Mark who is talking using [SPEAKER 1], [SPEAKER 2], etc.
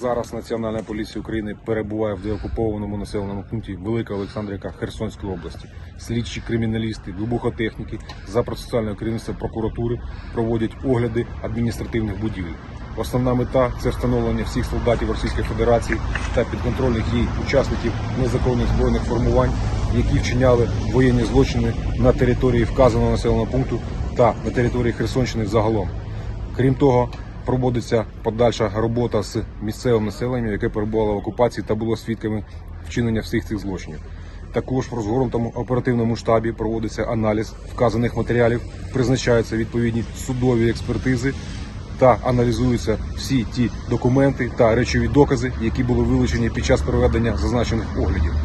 [SPEAKER 1] Зараз Національна поліція України перебуває в деокупованому населеному пункті Велика Олександрівка Херсонської області. Слідчі криміналісти, вибухотехніки за процесуального керівництва прокуратури проводять огляди адміністративних будівель. Основна мета це встановлення всіх солдатів Російської Федерації та підконтрольних їй учасників незаконних збройних формувань, які вчиняли воєнні злочини на території вказаного населеного пункту та на території Херсонщини загалом. Крім того, проводиться подальша робота з місцевим населенням, яке перебувало в окупації та було свідками вчинення всіх цих злочинів. Також в розгорнутому оперативному штабі проводиться аналіз вказаних матеріалів, призначаються відповідні судові експертизи та аналізуються всі ті документи та речові докази, які були вилучені під час проведення зазначених оглядів.